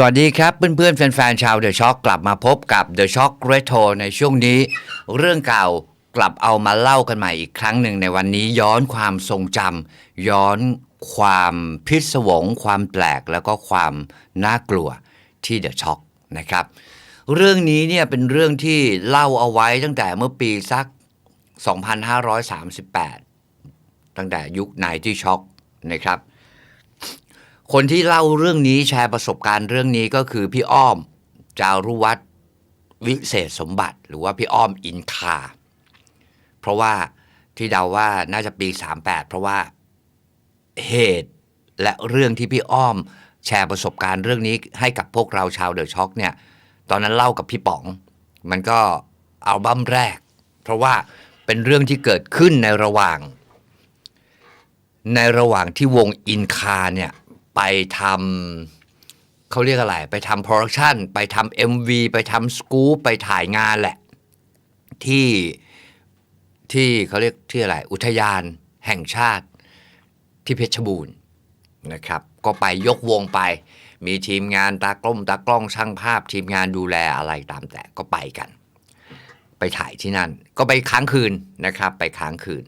สวัสดีครับเพื่อนๆแฟนๆชาวเดอะช็อคกลับมาพบกับ The Shock Retro ในช่วงนี้ เรื่องเก่ากลับเอามาเล่ากันใหม่อีกครั้งหนึ่งในวันนี้ย้อนความทรงจำย้อนความพิศวง ความแปลกแล้วก็ความน่ากลัวที่เดอะช็อคนะครับ เรื่องนี้เนี่ยเป็นเรื่องที่เล่าเอาไว้ตั้งแต่เมื่อปีสัก 2538 ตั้งแต่ยุคไนที่ช็อคนะครับ คนที่เล่าเรื่องนี้แชร์ประสบการณ์เรื่องนี้ก็คือพี่อ้อม จารุวัฒน์วิเศษสมบัติ หรือว่าพี่อ้อมอินคา เพราะว่าที่เดาว่าน่าจะปี 38 เพราะว่าเหตุและเรื่องที่พี่อ้อม แชร์ประสบการณ์เรื่องนี้ให้กับพวกเราชาวเดอะช็อคเนี่ย ตอนนั้นเล่ากับพี่ป๋อง มันก็อัลบั้มแรก เพราะว่าเป็นเรื่องที่เกิดขึ้นในระหว่าง ในระหว่างที่วงอินคาเนี่ย ไปทำเขาเรียกอะไร ไปทำโปรดักชันไปทำ MV ไปทำสกู๊ปไปถ่ายงานแหละ ที่ที่เขาเรียกที่อะไร อุทยานแห่งชาติที่เพชรบูรณ์นะครับ ก็ไปยกวงไป มีทีมงานตากล้องตากล้องช่างภาพ ทีมงานดูแลอะไรตามแต่ก็ไปกัน ไปถ่ายที่นั่น ก็ไปค้างคืนนะครับ ไปค้างคืน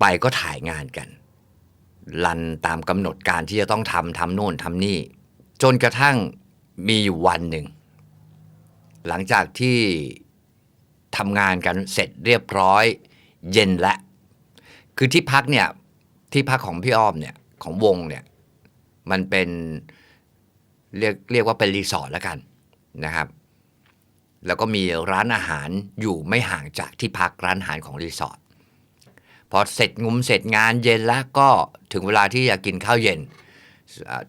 ไปก็ถ่ายงานกัน รันตามกำหนดการที่จะต้องทำทำโน่นทำนี่ จนกระทั่งมีอยู่วันหนึ่ง หลังจากที่ทำงานกันเสร็จเรียบร้อย เย็นและ คือที่พักเนี่ยที่พักของพี่อ้อมเนี่ยของวงเนี่ยมันเป็นเรียกเรียกว่าเป็นรีสอร์ทแล้วกันนะครับ แล้วก็มีร้านอาหารอยู่ไม่ห่างจากที่พักร้านอาหารของรีสอร์ทพอเสร็จงุมเสร็จงานเย็นแล้วก็ ถึงเวลาที่จะกินข้าวเย็น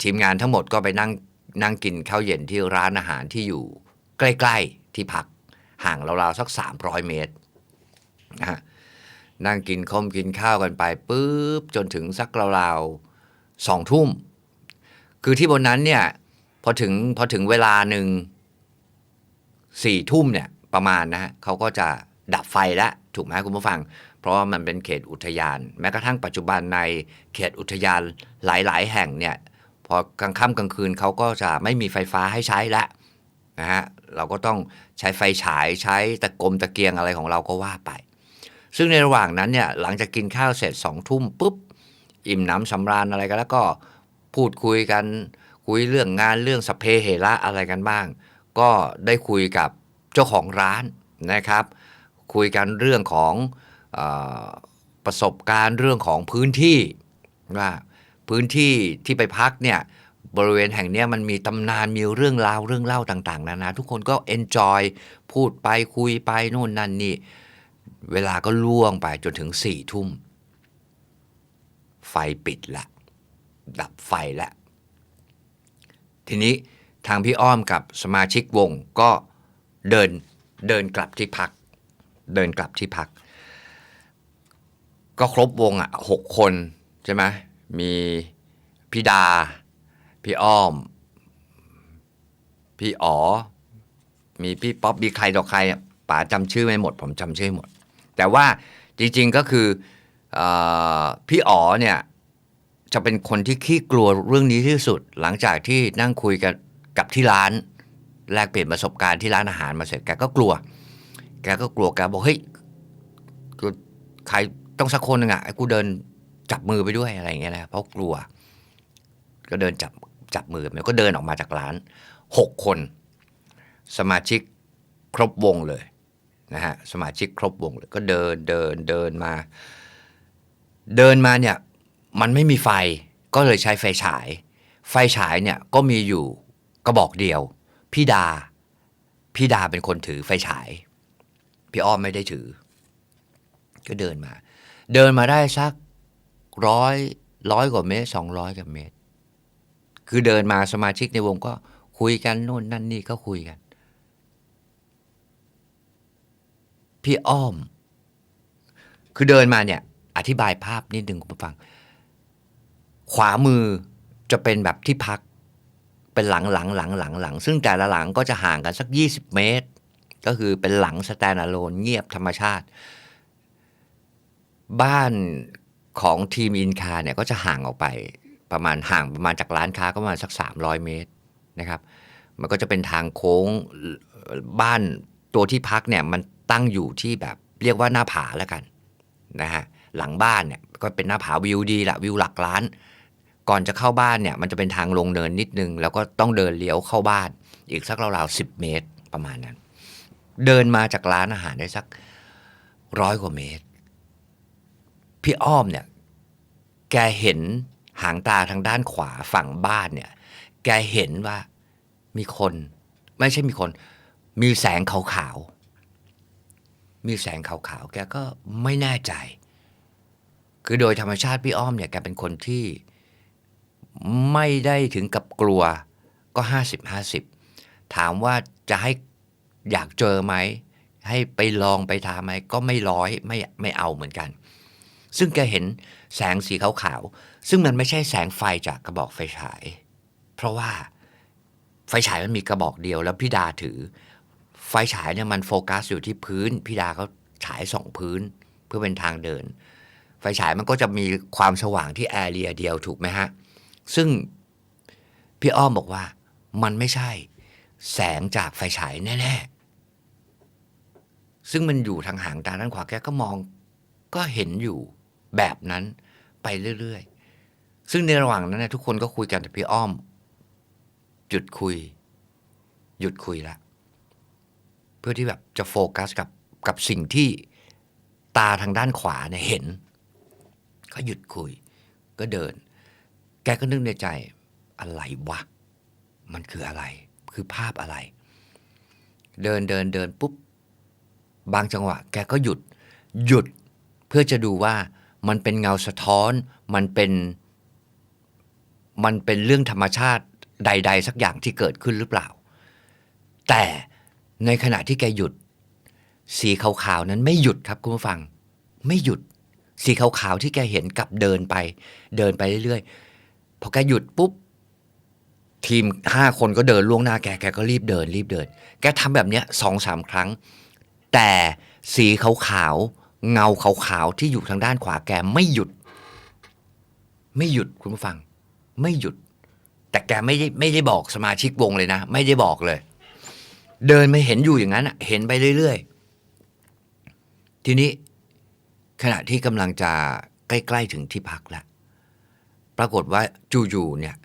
ทีมงานทั้งหมดก็ไปนั่งนั่งกินข้าวเย็นที่ร้านอาหารที่อยู่ใกล้ๆที่พักห่างราวๆสัก 300 เมตรนะฮะนั่งกินข้มกินข้าวกันไปปุ๊บจนถึงสักราวๆสองทุ่ม คือที่บนนั้นเนี่ยพอถึงพอถึงเวลาหนึ่งสี่ทุ่มเนี่ยประมาณนะฮะเขาก็จะดับไฟแล้วถูกไหมคุณผู้ฟัง เพราะว่ามันเป็นเขตอุทยาน แม้กระทั่งปัจจุบันในเขตอุทยานหลาย ๆ แห่งเนี่ยพอกลางค่ำกลางคืนเขาก็จะไม่มีไฟฟ้าให้ใช้แล้วนะฮะเราก็ต้องใช้ไฟฉายใช้ตะกรมตะเกียงอะไรของเราก็ว่าไป ซึ่งในระหว่างนั้นเนี่ยหลังจากกินข้าวเสร็จสองทุ่มปุ๊บอิ่มหน้ำสำราญอะไรกันแล้วก็พูดคุยกันคุยเรื่องงานเรื่องสเพเหระอะไรกันบ้าง ก็ได้คุยกับเจ้าของร้านนะครับ คุยกันเรื่องของ ประสบการณ์เรื่องของพื้นที่ว่าพื้นที่ที่ไปพักเนี่ยบริเวณแห่งนี้มันมีตำนานมีเรื่องราวเรื่องเล่าต่าง ๆ นานาทุกคนก็เอนจอยพูดไปคุยไปนู่นนั่นนี่ เวลาก็ล่วงไปจนถึงสี่ทุ่ม ไฟปิดละ ดับไฟละ ทีนี้ทางพี่อ้อมกับสมาชิกวงก็เดินเดินกลับที่พัก เดินกลับที่พัก ก็ครบวงอะหกคนใช่ไหมมีพี่ดา พี่อ้อม พี่อ๋อ มีพี่ป๊อปมีใครต่อใครป๋าจำชื่อไม่หมด ผมจำชื่อหมด แต่ว่าจริงๆก็คืออพี่อ๋อเนี่ยจะเป็นคนที่ขี้กลัวเรื่องนี้ที่สุด หลังจากที่นั่งคุยกันกับที่ร้าน แลกเปลี่ยนประสบการณ์ที่ร้านอาหารมาเสร็จแกก็กลัว แกก็กลัวแกบอกเฮ้ยใคร ต้องสักคนหนึ่งอะไอ้กูเดินจับมือไปด้วยอะไรอย่างเงี้ยนะเพราะกลัว ก็เดินจับจับมือมันก็เดินออกมาจากร้านหกคน สมาชิกครบวงเลยนะฮะสมาชิกครบวงเลยก็เดินเดินเดินมา เดินมาเนี่ยมันไม่มีไฟก็เลยใช้ไฟฉาย ไฟฉายเนี่ยก็มีอยู่กระบอกเดียว พี่ดา พี่ดาเป็นคนถือไฟฉาย พี่อ้อมไม่ได้ถือ ก็เดินมา เดินมาได้สักร้อยร้อยกว่าเมตรสองร้อยกว่าเมตร คือเดินมาสมาชิกในวงก็คุยกันโน่นนั่นนี่ก็คุยกัน พี่อ้อม คือเดินมาเนี่ย อธิบายภาพนิดหนึ่งคุณผู้ฟัง ขวามือจะเป็นแบบที่พัก เป็นหลังหลังหลังหลังหลังซึ่งแต่ละหลังก็จะห่างกันสัก 20 เมตร ก็คือเป็นหลังสแตนอะโลนเงียบธรรมชาติ บ้านของทีมอินคาเนี่ยก็จะห่างออกไปประมาณห่างประมาณจากร้านค้าก็ประมาณสัก 300 เมตรนะครับ มันก็จะเป็นทางโค้งบ้านตัวที่พักเนี่ยมันตั้งอยู่ที่แบบเรียกว่าหน้าผาแล้วกันนะฮะหลังบ้านเนี่ยก็เป็นหน้าผาวิวดีละวิวหลักล้าน ก่อนจะเข้าบ้านเนี่ยมันจะเป็นทางลงเนินนิดนึง แล้วก็ต้องเดินเลี้ยวเข้าบ้าน อีกสักราวๆสิบเมตรประมาณนั้น เดินมาจากร้านอาหารได้สักร้อยกว่าเมตร พี่อ้อมเนี่ย แกเห็นหางตาทางด้านขวาฝั่งบ้านเนี่ย แกเห็นว่ามีคน ไม่ใช่มีคน มีแสงขาวๆมีแสงขาวๆแกก็ไม่แน่ใจ คือโดยธรรมชาติพี่อ้อมเนี่ยแกเป็นคนที่ไม่ได้ถึงกับกลัวก็ห้าสิบห้าสิบถามว่าจะให้อยากเจอไหม ให้ไปลองไปทาไหมก็ไม่ร้อยไม่ไม่เอาเหมือนกัน ซึ่งแกเห็นแสงสีขาวๆ ซึ่งมันไม่ใช่แสงไฟจากกระบอกไฟฉาย เพราะว่าไฟฉายมันมีกระบอกเดียวแล้วพี่ดาถือ ไฟฉายเนี่ยมันโฟกัสอยู่ที่พื้นพี่ดาเขาฉายสองพื้นเพื่อเป็นทางเดิน ไฟฉายมันก็จะมีความสว่างที่แอเรียเดียวถูกไหมฮะ ซึ่งพี่อ้อมบอกว่ามันไม่ใช่ แสงจากไฟฉายแน่ๆ ซึ่งมันอยู่ทางหางตาด้านขวาแกก็มองก็เห็นอยู่ แบบนั้นไปเรื่อยๆ ซึ่งในระหว่างนั้นเนี่ยทุกคนก็คุยกันแต่พี่อ้อม หยุดคุย หยุดคุยละ เพื่อที่แบบจะโฟกัสกับกับสิ่งที่ตาทางด้านขวาเนี่ยเห็น ก็หยุดคุย ก็เดิน แกก็นึกในใจ อะไรวะ มันคืออะไร คือภาพอะไร เดินเดินเดินปุ๊บ บางจังหวะ แกก็หยุด หยุดเพื่อจะดูว่า มันเป็นเงาสะท้อน มันเป็น มันเป็นเรื่องธรรมชาติใด ๆ สักอย่างที่เกิดขึ้นหรือเปล่า แต่ในขณะที่แกหยุด สีขาวๆนั้นไม่หยุดครับคุณผู้ฟัง ไม่หยุด สีขาวๆที่แกเห็นกลับเดินไป เดินไปเรื่อยๆพอแกหยุดปุ๊บทีมห้าคนก็เดินล่วงหน้าแก แกก็รีบเดิน รีบเดิน แกทำแบบเนี้ยสองสามครั้ง แต่สีขาวๆ เงาขาวๆที่อยู่ทางด้านขวาแกไม่หยุด ไม่หยุดคุณผู้ฟัง ไม่หยุด แต่แกไม่ได้ไม่ได้บอกสมาชิกวงเลยนะ ไม่ได้บอกเลย เดินไม่เห็นอยู่อย่างนั้นเห็นไปเรื่อยๆ ทีนี้ขณะที่กำลังจะใกล้ ๆ ถึงที่พักแล้ว ปรากฏว่าจู่ๆเนี่ย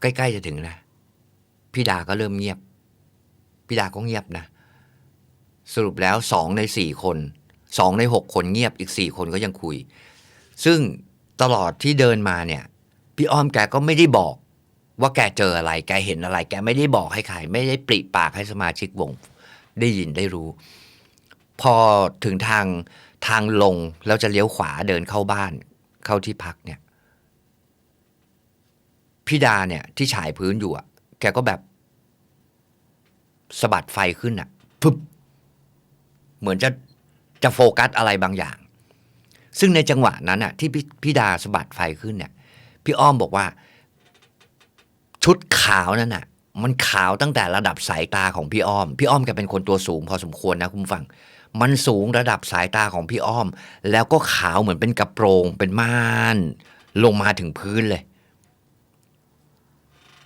ใกล้ ๆ จะถึงนะพี่ดาก็เริ่มเงียบพี่ดาก็เงียบนะ สรุปแล้วสองในสี่คนสองในหกคนเงียบอีกสี่คนก็ยังคุย ซึ่งตลอดที่เดินมาเนี่ย พี่อ้อมแกก็ไม่ได้บอก ว่าแกเจออะไร แกเห็นอะไร แกไม่ได้บอกให้ใคร ไม่ได้ปริปากให้สมาชิกวง ได้ยินได้รู้ พอถึงทางทางลงแล้วจะเลี้ยวขวาเดินเข้าบ้าน เข้าที่พักเนี่ยพี่ดาเนี่ยที่ฉายพื้นอยู่อะแกก็แบบสะบัดไฟขึ้นอะปึ๊บ เหมือนจะจะโฟกัสอะไรบางอย่าง ซึ่งในจังหวะนั้นอะที่พี่พี่ดาสะบัดไฟขึ้นเนี่ย พี่อ้อมบอกว่า ชุดขาวนั่นน่ะ มันขาวตั้งแต่ระดับสายตาของพี่อ้อม พี่อ้อมแกเป็นคนตัวสูง พอสมควรนะคุณฟัง มันสูงระดับสายตาของพี่อ้อม แล้วก็ขาวเหมือนเป็นกระโปรงเป็นม่าน ลงมาถึงพื้นเลย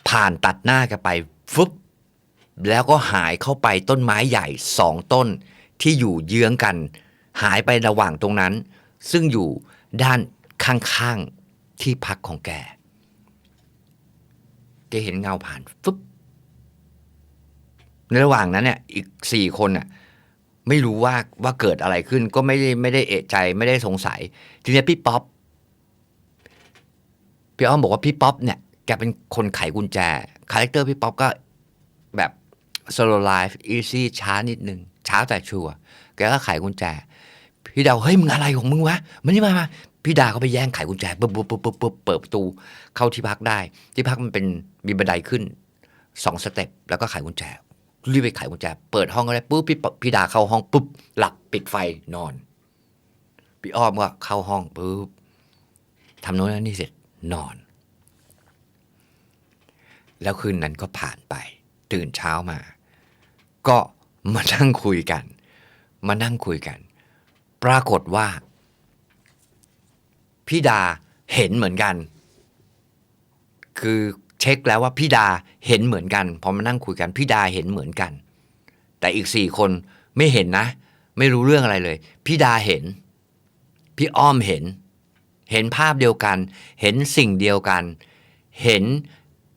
ผ่านตัดหน้าแกไปฟึบแล้วก็หายเข้าไปต้นไม้ใหญ่สองต้น ที่อยู่เยื้องกัน หายไประหว่างตรงนั้น ซึ่งอยู่ด้านข้างๆที่พักของแก แกเห็นเงาผ่านฟึบในระหว่างนั้นเนี่ยอีกสี่คนน่ะไม่รู้ว่าว่าเกิดอะไรขึ้น ก็ไม่ได้ไม่ได้เอะใจไม่ได้สงสัย ทีนี้พี่ป๊อปพี่อ้อมบอกว่าพี่ป๊อปเนี่ยแกเป็นคนไขกุญแจคาแรคเตอร์พี่ป๊อปก็แบบ slow life easy ช้านิดนึง เช้าแต่ชัวร์แกก็ไขกุญแจ พี่ดาวเฮ้ยมึงอะไรของมึงวะมันนี่มามาพี่ดาเขาไปแย่งไขกุญแจปุ๊บปุ๊บปุ๊บปุ๊บปุ๊บเปิดประตูเข้าที่พักได้ ที่พักมันเป็นมีบันไดขึ้นสองสเต็ปแล้วก็ไขกุญแจรีบไปไขกุญแจ เปิดห้องก็ได้ปุ๊บพี่พี่ดาเข้าห้องปุ๊บหลับปิดไฟนอน พี่อ้อมก็เข้าห้องปุ๊บทำโน้นนี่เสร็จนอน แล้วคืนนั้นก็ผ่านไป ตื่นเช้ามา ก็ มานั่งคุยกัน มานั่งคุยกัน ปรากฏว่า พี่ดาเห็นเหมือนกัน คือเช็คแล้วว่าพี่ดาเห็นเหมือนกัน พอมานั่งคุยกันพี่ดาเห็นเหมือนกัน แต่อีกสี่คนไม่เห็นนะ ไม่รู้เรื่องอะไรเลย พี่ดาเห็น พี่อ้อมเห็น เห็นภาพเดียวกัน เห็นสิ่งเดียวกัน เห็น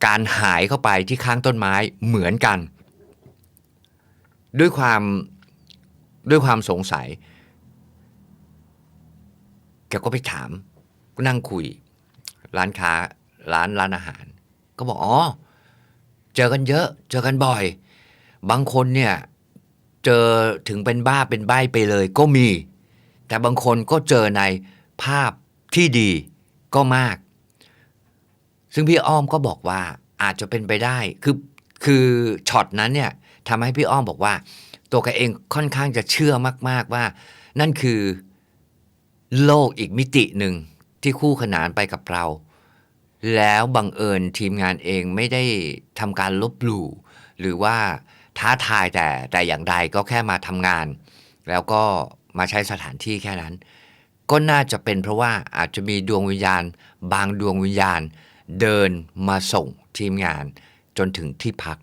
การหายเข้าไปที่ข้างต้นไม้เหมือนกัน ด้วยความด้วยความสงสัย แกก็ไปถามก็นั่งคุย ร้านค้าร้านร้านอาหาร ก็บอกอ๋อเจอกันเยอะ เจอกันบ่อย บางคนเนี่ยเจอถึงเป็นบ้าเป็นใบ้ไปเลยก็มี แต่บางคนก็เจอในภาพที่ดีก็มาก ซึ่งพี่อ้อมก็บอกว่าอาจจะเป็นไปได้คือคือช็อตนั้นเนี่ย ทำให้พี่อ้อมบอกว่า ตัวแกเองค่อนข้างจะเชื่อมาก ๆว่า นั่นคือโลกอีกมิติหนึ่งที่คู่ขนานไปกับเรา แล้วบังเอิญทีมงานเองไม่ได้ทำการลบหลู่หรือว่าท้าทายแต่แต่อย่างใดก็แค่มาทำงาน แล้วก็มาใช้สถานที่แค่นั้น ก็น่าจะเป็นเพราะว่าอาจจะมีดวงวิญญาณ บางดวงวิญญาณ เดินมาส่งทีมงานจนถึงที่พัก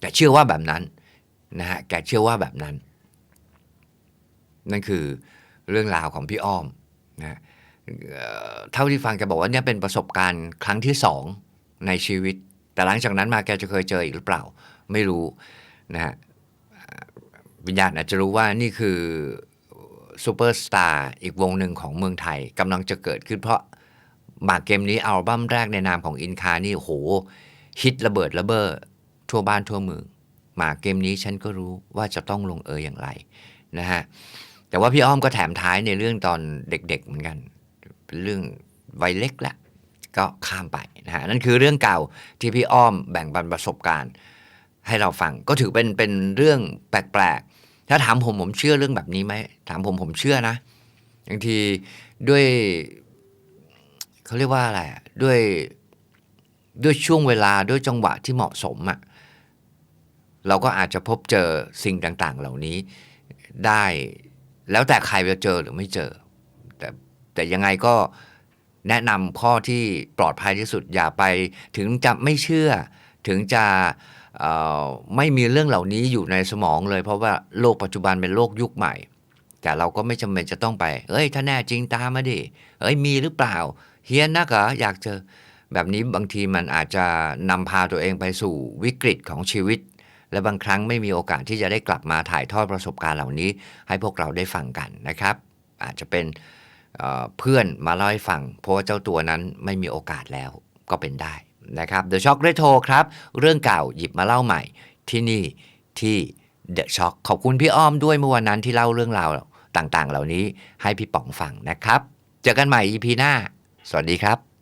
แต่เชื่อว่าแบบนั้นนะฮะแกเชื่อว่าแบบนั้น นั่นคือเรื่องราวของพี่อ้อมนะเท่าที่ฟังแกบอกว่าเนี่ยเป็นประสบการณ์ครั้งที่สองในชีวิต แต่หลังจากนั้นมาแกจะเคยเจออีกหรือเปล่า ไม่รู้นะฮะวิญญาณอาจจะรู้ว่านี่คือซูเปอร์สตาร์อีกวงหนึ่งของเมืองไทยกำลังจะเกิดขึ้นเพราะหมากเกมนี้อัลบั้มแรกในนามของอินคานี่โหฮิตระเบิดระเบ้อ ทั่วบ้านทั่วเมืองมาเกมนี้ฉันก็รู้ว่าจะต้องลงเอยอย่างไรนะฮะแต่ว่าพี่อ้อมก็แถมท้ายในเรื่องตอนเด็กๆเหมือนกันเป็นเรื่องวัยเล็กแหละก็ข้ามไปนะฮะนั่นคือเรื่องเก่าที่พี่อ้อมแบ่งปันประสบการณ์ ให้เราฟังก็ถือเป็นเป็นเรื่องแปลกๆ ถ้าถามผมผมเชื่อเรื่องแบบนี้ไหมถามผมผมเชื่อนะบางทีด้วยเขาเรียกว่าอะไรอะด้วยด้วยช่วงเวลาด้วยจังหวะที่เหมาะสมอะ เราก็อาจจะพบเจอสิ่งต่างๆ เหล่านี้ได้แล้วแต่ใครจะเจอหรือไม่เจอ แต่แต่ยังไงก็แนะนำข้อที่ปลอดภัยที่สุดอย่าไปถึงจะไม่เชื่อ ถึงจะไม่มีเรื่องเหล่านี้อยู่ในสมองเลย เพราะว่าโลกปัจจุบันเป็นโลกยุคใหม่ แต่เราก็ไม่จำเป็นจะต้องไป เอ้ย ถ้าแน่จริงตามมาดิเอ้ยมีหรือเปล่า เฮียนนักเหรออยากเจอ แบบนี้บางทีมันอาจจะนำพาตัวเองไปสู่วิกฤตของชีวิต และบางครั้งไม่มีโอกาสที่จะได้กลับมาถ่ายทอดประสบการณ์เหล่านี้ ให้พวกเราได้ฟังกันนะครับ อาจจะเป็นเเพื่อนมาเล่าให้ฟัง เพราะว่าเจ้าตัวนั้นไม่มีโอกาสแล้วก็เป็นได้นะครับ The Shock Retro ครับ เรื่องเก่าหยิบมาเล่าใหม่ที่นี่ที่ The Shock ขอบคุณพี่อ้อมด้วยเมื่อวันนั้นที่เล่าเรื่องราวต่างๆ เหล่านี้ให้พี่ป๋องฟังนะครับ เจอกันใหม่ EP หน้า สวัสดีครับ